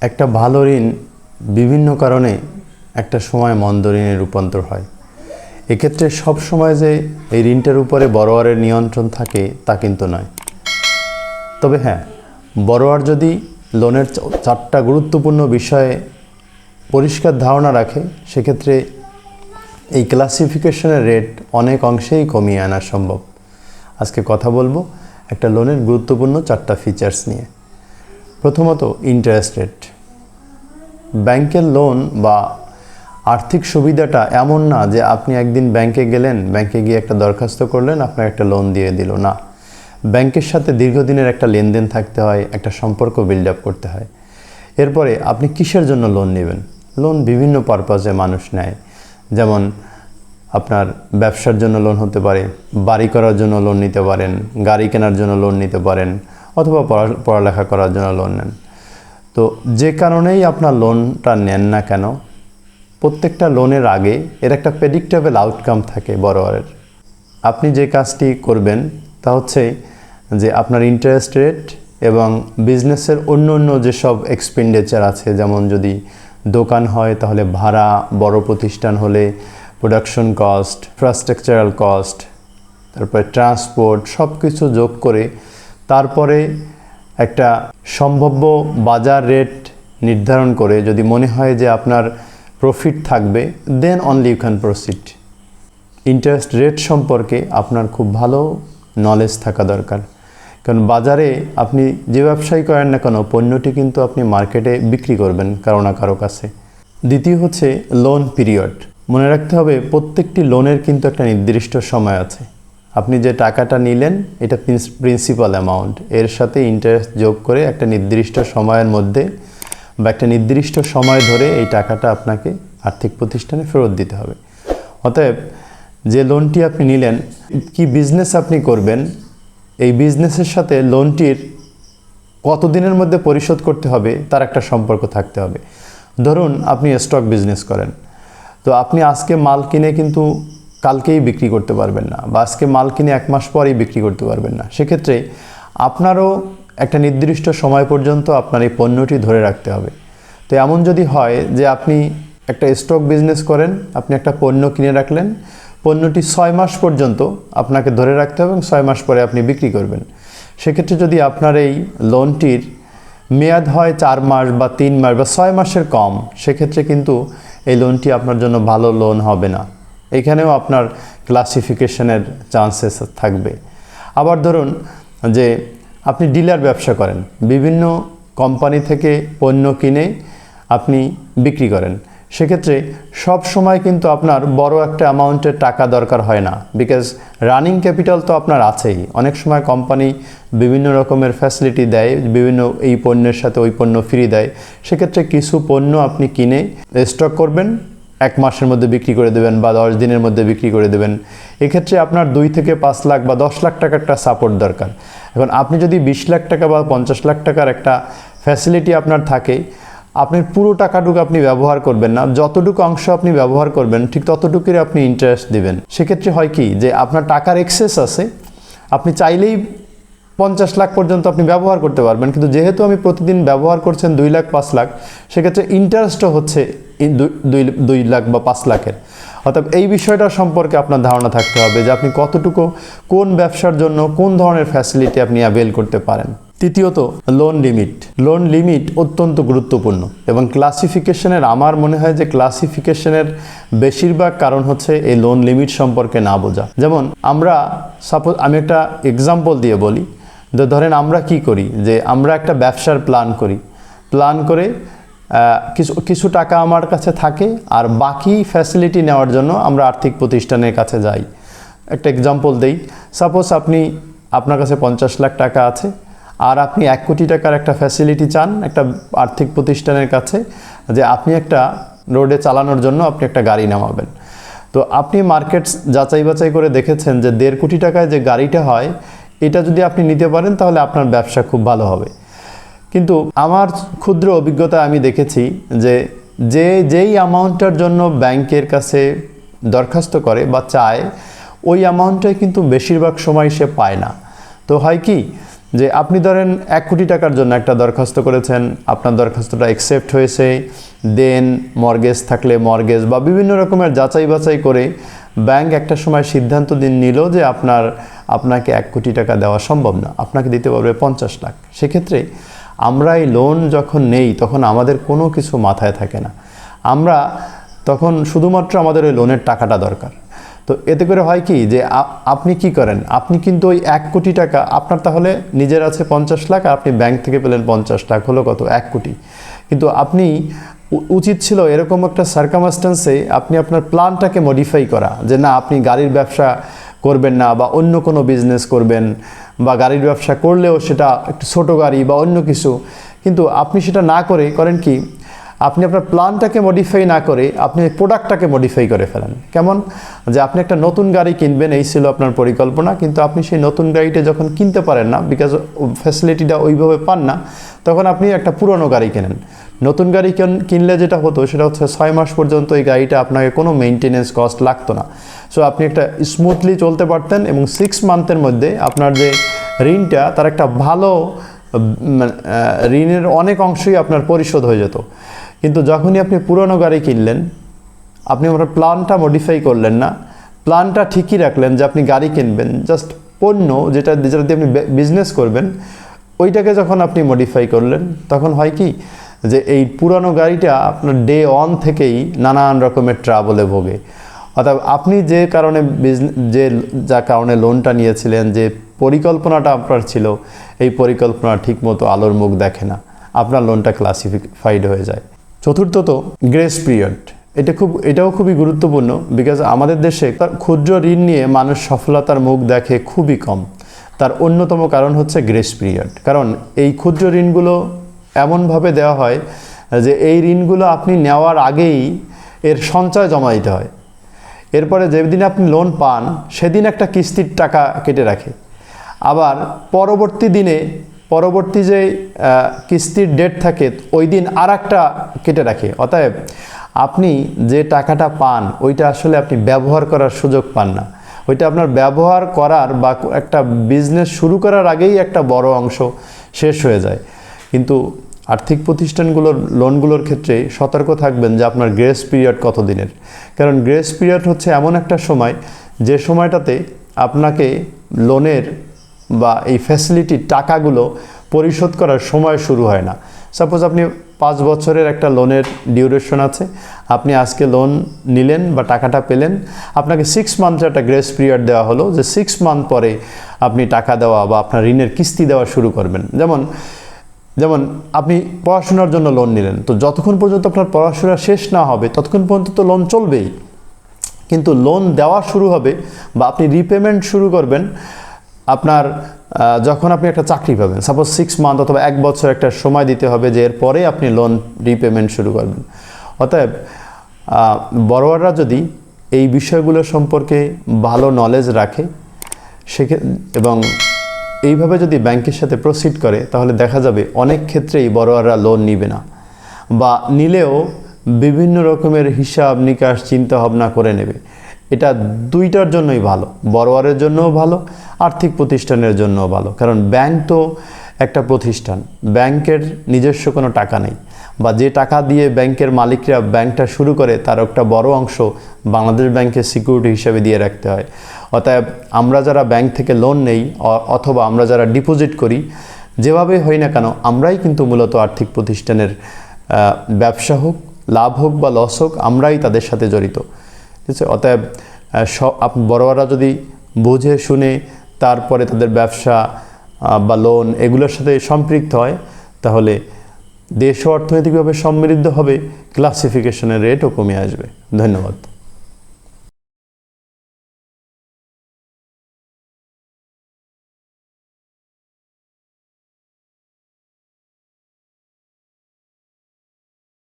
একটা ভালো ঋণ বিভিন্ন কারণে একটা সময় মন্দ ঋণে রূপান্তর হয়। এক্ষেত্রে সব সময় যে এই ঋণটার উপরে বড়োয়ারের নিয়ন্ত্রণ থাকে তা কিন্তু নয়। তবে হ্যাঁ বড়োয়ার যদি লোনের চারটা গুরুত্বপূর্ণ বিষয়ে পরিষ্কার ধারণা রাখে, সেক্ষেত্রে এই ক্লাসিফিকেশনের রেট অনেক অংশেই কমিয়ে আনা সম্ভব। আজকে কথা বলব একটা লোনের গুরুত্বপূর্ণ চারটা ফিচার্স নিয়ে। প্রথমত ইন্টারেস্ট রেট ব্যাংকের লোন বা আর্থিক সুবিধাটা এমন না যে আপনি একদিন ব্যাংকে গেলেন, ব্যাংকে গিয়ে একটা দরখাস্ত করলেন, আপনার একটা লোন দিয়ে দিল। না। ব্যাংকের সাথে দীর্ঘদিনের একটা লেনদেন থাকতে হয়, একটা সম্পর্ক বিল্ড আপ করতে হয়। এরপরে আপনি কিসের জন্য লোন নেবেন? লোন বিভিন্ন পারপাজে মানুষ নেয়। যেমন আপনার ব্যবসার জন্য লোন হতে পারে, বাড়ি করার জন্য লোন নিতে পারেন, গাড়ি কেনার জন্য লোন নিতে পারেন অথবা পড়া- পড়ালেখা করার জন্য লোন নেন। তো যে কারণেই আপনার লোনটা নেন না কেন, প্রত্যেকটা লোনের আগে এর একটা প্রেডিক্টেবল আউটকাম থাকে বড়োয়ারের আপনি যে কাজটি করবেন, তা হচ্ছে যে আপনার ইন্টারেস্ট রেট এবং বিজনেসের অন্য অন্য যেসব এক্সপেন্ডিচার আছে, যেমন যদি দোকান হয়, তাহলে ভাড়া, বড় প্রতিষ্ঠান হলে প্রোডাকশন কস্ট ইনফ্রাস্ট্রাকচারাল কস্ট তারপরে ট্রান্সপোর্ট সব কিছু যোগ করে তারপরে একটা সম্ভাব্য বাজার রেট নির্ধারণ করে যদি মনে হয় যে আপনার প্রফিট থাকবে then only you can proceed interest rate সম্পর্কে আপনার খুব ভালো নলেজ থাকা দরকার। কারণ বাজারে আপনি যে ব্যবসায়ী করেন না কেন, পণ্যটি কিন্তু আপনি মার্কেটে বিক্রি করবেন কারও না কারও কাছে। দ্বিতীয় হচ্ছে লোন পিরিয়ড মনে রাখতে হবে প্রত্যেকটি লোনের কিন্তু একটা নির্দিষ্ট সময় আছে। আপনি যে টাকাটা নিলেন, এটা প্রিন্সিপাল অ্যামাউন্ট। এর সাথে ইন্টারেস্ট যোগ করে একটা নির্দিষ্ট সময়ের মধ্যে বা একটা নির্দিষ্ট সময় ধরে এই টাকাটা আপনাকে আর্থিক প্রতিষ্ঠানে ফেরত দিতে হবে। অতএব যে লোনটি আপনি নিলেন, কি বিজনেস আপনি করবেন, এই বিজনেসের সাথে লোনটির কতদিনের মধ্যে পরিশোধ করতে হবে, তার একটা সম্পর্ক থাকতে হবে। ধরুন আপনি স্টক বিজনেস করেন। তো আপনি আজকে মাল কিনে কিন্তু কালকেই বিক্রি করতে পারবেন না বা আজকে মাল কিনে এক মাস পরেই বিক্রি করতে পারবেন না। সেক্ষেত্রে আপনারও একটা নির্দিষ্ট সময় পর্যন্ত আপনার এই পণ্যটি ধরে রাখতে হবে। তো এমন যদি হয় যে আপনি একটা স্টক বিজনেস করেন, আপনি একটা পণ্য কিনে রাখলেন, পণ্যটি ছয় মাস পর্যন্ত আপনাকে ধরে রাখতে হবে এবং ছয় মাস পরে আপনি বিক্রি করবেন। সেক্ষেত্রে যদি আপনার এই লোনটির মেয়াদ হয় চার মাস বা তিন মাস বা ছয় মাসের কম, সেক্ষেত্রে কিন্তু এই লোনটি আপনার জন্য ভালো লোন হবে না। এখানেও আপনার ক্লাসিফিকেশনের চান্সেস থাকবে। আবার ধরুন যে আপনি ডিলার ব্যবসা করেন, বিভিন্ন কোম্পানি থেকে পণ্য কিনে আপনি বিক্রি করেন। সেক্ষেত্রে সব সময় কিন্তু আপনার বড় একটা অ্যামাউন্টের টাকা দরকার হয় না বিকজ রানিং ক্যাপিটাল তো আপনার আছেই। অনেক সময় কোম্পানি বিভিন্ন রকমের ফ্যাসিলিটি দেয়, বিভিন্ন এই পণ্যের সাথে ওই পণ্য ফ্রি দেয়। সেক্ষেত্রে কিছু পণ্য আপনি কিনে স্টক করবেন এক মাসের মধ্যে বিক্রি করে দেবেন বা দশ দিনের মধ্যে বিক্রি করে দেবেন, এক্ষেত্রে আপনার দুই থেকে পাঁচ লাখ বা দশ লাখ টাকার একটা সাপোর্ট দরকার। এখন আপনি যদি বিশ লাখ টাকা বা পঞ্চাশ লাখ টাকার একটা ফ্যাসিলিটি আপনার থাকে, আপনি পুরো টাকাটুকু আপনি ব্যবহার করবেন না। যতটুকু অংশ আপনি ব্যবহার করবেন, ঠিক ততটুকুই আপনি ইন্টারেস্ট দিবেন। সেক্ষেত্রে হয় কি যে আপনার টাকার এক্সেস আছে, আপনি চাইলেই পঞ্চাশ লাখ পর্যন্ত আপনি ব্যবহার করতে পারবেন। কিন্তু যেহেতু আমি প্রতিদিন ব্যবহার করছেন দুই লাখ, পাঁচ লাখ, সেক্ষেত্রে ইন্টারেস্টও হচ্ছে দুই- দুই লাখ বা পাঁচ লাখের। অর্থাৎ এই বিষয়টা সম্পর্কে আপনার ধারণা থাকতে হবে যে আপনি কতটুকু, কোন ব্যবসার জন্য কোন ধরনের ফ্যাসিলিটি আপনি অ্যাভেল করতে পারেন। তৃতীয়ত লোন লিমিট লোন লিমিট অত্যন্ত গুরুত্বপূর্ণ এবং ক্লাসিফিকেশনের আমার মনে হয় যে ক্লাসিফিকেশনের বেশিরভাগ কারণ হচ্ছে এই লোন লিমিট সম্পর্কে না বোঝা। যেমন, আমরা সাপোজ আমি একটা এক্সাম্পল দিয়ে বলি, যে ধরেন আমরা কি করি? যে আমরা একটা ব্যবসার প্ল্যান করি। প্ল্যান করে কিছু কিছু টাকা আমার কাছে থাকে আর বাকি ফ্যাসিলিটি নেওয়ার জন্য আমরা আর্থিক প্রতিষ্ঠানের কাছে যাই। একটা এক্সাম্পল দেই। সাপোজ আপনি, আপনার কাছে পঞ্চাশ লাখ টাকা আছে আর আপনি এক কোটি টাকার একটা ফ্যাসিলিটি চান একটা আর্থিক প্রতিষ্ঠানের কাছে যে আপনি একটা রোডে চালানোর জন্য আপনি একটা গাড়ি নামাবেন। তো আপনি মার্কেট যাচাই বাছাই করে দেখেছেন যে দেড় কোটি টাকায় যে গাড়িটা হয়, এটা যদি আপনি নিতে পারেন তাহলে আপনার ব্যবসা খুব ভালো হবে। কিন্তু আমার ক্ষুদ্র অভিজ্ঞতা আমি দেখেছি যে যে যেই অ্যামাউন্টটার জন্য ব্যাংকের কাছে দরখাস্ত করে বা চায়, ওই অ্যামাউন্টটাই কিন্তু বেশিরভাগ সময় সে পায় না। তো হয় কি যে আপনি ধরেন এক কোটি টাকার জন্য একটা দরখাস্ত করেছেন, আপনার দরখাস্তটা অ্যাকসেপ্ট হয়েছে, দেন মর্গেজ থাকলে মর্গেজ বা বিভিন্ন রকমের যাচাই বাছাই করে ব্যাংক একটা সময় সিদ্ধান্ত দিন নিল যে আপনার, আপনাকে এক কোটি টাকা দেওয়া সম্ভব না, আপনাকে দিতে পারবে পঞ্চাশ লাখ। সেক্ষেত্রে আমরা এই লোন যখন নেই, তখন আমাদের কোনো কিছু মাথায় থাকে না। আমরা তখন শুধুমাত্র আমাদের ওই লোনের টাকাটা দরকার। তো এতে করে হয় কি যে আপনি কি করেন? আপনি কিন্তু ওই এক কোটি টাকা, আপনার তাহলে নিজের আছে পঞ্চাশ লাখ, আর আপনি ব্যাংক থেকে পেলেন পঞ্চাশ লাখ, হলো কত? এক কোটি। কিন্তু আপনি উচিত ছিল এরকম একটা সার্কামাস্টেন্সে আপনি আপনার প্ল্যানটাকে মডিফাই করা, যে না, আপনি গাড়ির ব্যবসা করবেন না বা অন্য কোনো বিজনেস করবেন বা গাড়ির ব্যবসা করলেও সেটা একটু ছোটো গাড়ি বা অন্য কিছু। কিন্তু আপনি সেটা না করে করেন কি? আপনি আপনার প্ল্যানটাকে মডিফাই না করে আপনি প্রোডাক্টটাকে মডিফাই করে ফেলেন। কেমন? যে আপনি একটা নতুন গাড়ি কিনবেন, এই ছিল আপনার পরিকল্পনা, কিন্তু আপনি সেই নতুন গাড়িটা যখন কিনতে পারেন না বিকজ ফ্যাসিলিটিটা ওইভাবে পান না, তখন আপনি একটা পুরনো গাড়ি কেনেন। নতুন গাড়ি কিনলে যেটা হতো, সেটা হচ্ছে ছয় মাস পর্যন্ত এই গাড়িটা আপনাকে কোনো মেনটেনেন্স কস্ট লাগতো না। সো আপনি একটা স্মুথলি চলতে পারতেন এবং সিক্স মান্থের মধ্যে আপনার যে ঋণটা, তার একটা ভালো ঋণের অনেক অংশই আপনার পরিশোধ হয়ে যেত। কিন্তু যখনই আপনি পুরনো গাড়ি কিনলেন, আপনি আপনার প্ল্যানটা মডিফাই করলেন না। প্ল্যানটা ঠিকই রাখলেন যে আপনি গাড়ি কিনবেন। জাস্ট পণ্য যেটা যেটা দিয়ে আপনি বিজনেস করবেন, ওইটাকে যখন আপনি মডিফাই করলেন, তখন হয় কি যে এই পুরনো গাড়িটা আপনার ডে ওয়ান থেকেই নানান রকমের ট্রাবলে ভোগে। অর্থাৎ আপনি যে কারণে বিজনে যে যা কারণে লোনটা নিয়েছিলেন, যে পরিকল্পনাটা আপনার ছিল, এই পরিকল্পনা ঠিকমতো আলোর মুখ দেখে না। আপনার লোনটা ক্লাসিফাইড হয়ে যায়। চতুর্থত গ্রেস পিরিয়ড এটা খুব, এটাও খুবই গুরুত্বপূর্ণ বিকজ আমাদের দেশে তার ক্ষুদ্র ঋণ নিয়ে মানুষ সফলতার মুখ দেখে খুবই কম। তার অন্যতম কারণ হচ্ছে গ্রেস পিরিয়ড কারণ এই ক্ষুদ্র ঋণগুলো এমনভাবে দেওয়া হয় যে এই ঋণগুলো আপনি নেওয়ার আগেই এর সঞ্চয় জমা দিতে হয়। এরপরে যেদিন আপনি লোন পান, সেদিন একটা কিস্তির টাকা কেটে রাখে। আবার পরবর্তী দিনে, পরবর্তী যে কিস্তির ডেট থাকে, ওই দিন আর একটা কেটে রাখে। অতএব আপনি যে টাকাটা পান, ওইটা আসলে আপনি ব্যবহার করার সুযোগ পান না। ওইটা আপনার ব্যবহার করার বা একটা বিজনেস শুরু করার আগেই একটা বড় অংশ শেষ হয়ে যায়। কিন্তু আর্থিক প্রতিষ্ঠানগুলোর লোনগুলোর ক্ষেত্রে সতর্ক থাকবেন যে আপনার গ্রেস পিরিয়ড কত দিনের। কারণ গ্রেস পিরিয়ড হচ্ছে এমন একটা সময়, যে সময়টাতে আপনাকে লোনের বা এই ফ্যাসিলিটির টাকাগুলো পরিশোধ করার সময় শুরু হয় না। সাপোজ আপনি পাঁচ বছরের একটা লোনের ডিউরেশন আছে, আপনি আজকে লোন নিলেন বা টাকাটা পেলেন, আপনাকে সিক্স মান্থের একটা গ্রেস পিরিয়ড দেওয়া হলো যে সিক্স মান্থ পরে আপনি টাকা দেওয়া বা আপনার ঋণের কিস্তি দেওয়া শুরু করবেন। যেমন যেমন আপনি পড়াশোনার জন্য লোন নিলেন, তো যতক্ষণ পর্যন্ত আপনার পড়াশোনা শেষ না হবে, ততক্ষণ পর্যন্ত তো লোন চলবেই। কিন্তু লোন দেওয়া শুরু হবে বা আপনি রিপেমেন্ট শুরু করবেন আপনার যখন আপনি একটা চাকরি পাবেন সাপোজ সিক্স মান্থ অথবা এক বছর একটা সময় দিতে হবে যে এরপরে আপনি লোন রিপেমেন্ট শুরু করবেন। অতএব বড়োয়াররা যদি এই বিষয়গুলো সম্পর্কে ভালো নলেজ রাখে সেক্ষে এবং এইভাবে যদি ব্যাংকের সাথে প্রসিড করে, তাহলে দেখা যাবে অনেক ক্ষেত্রেই বড়োয়াররা লোন নিবে না। বা নিলেও বিভিন্ন রকমের হিসাব নিকাশ চিন্তা ভাবনা করে নেবে। এটা দুইটার জন্যই ভালো, বড়োয়ারের জন্যও ভালো, আর্থিক প্রতিষ্ঠানের জন্যও ভালো। কারণ ব্যাংক তো একটা প্রতিষ্ঠান, ব্যাংকের নিজস্ব কোনো টাকা নেই। বা যে টাকা দিয়ে ব্যাংকের মালিকরা ব্যাংকটা শুরু করে, তার একটা বড় অংশ বাংলাদেশ ব্যাংকের সিকিউরিটি হিসাবে দিয়ে রাখতে হয়। অতএব আমরা যারা ব্যাংক থেকে লোন নেই অথবা আমরা যারা ডিপোজিট করি, যেভাবে হই না কেন, আমরাই কিন্তু মূলত আর্থিক প্রতিষ্ঠানের ব্যবসা হোক, লাভ হোক বা লস হোক, আমরাই তাদের সাথে জড়িত। ঠিক আছে? অতএব সব যদি বুঝে, শুনে তারপরে তাদের ব্যবসা বা লোন এগুলোর সাথে সম্পৃক্ত হয়, তাহলে দেশ অর্থনৈতিকভাবে সমৃদ্ধ হবে ক্লাসিফিকেশনের রেটও কমে আসবে। ধন্যবাদ।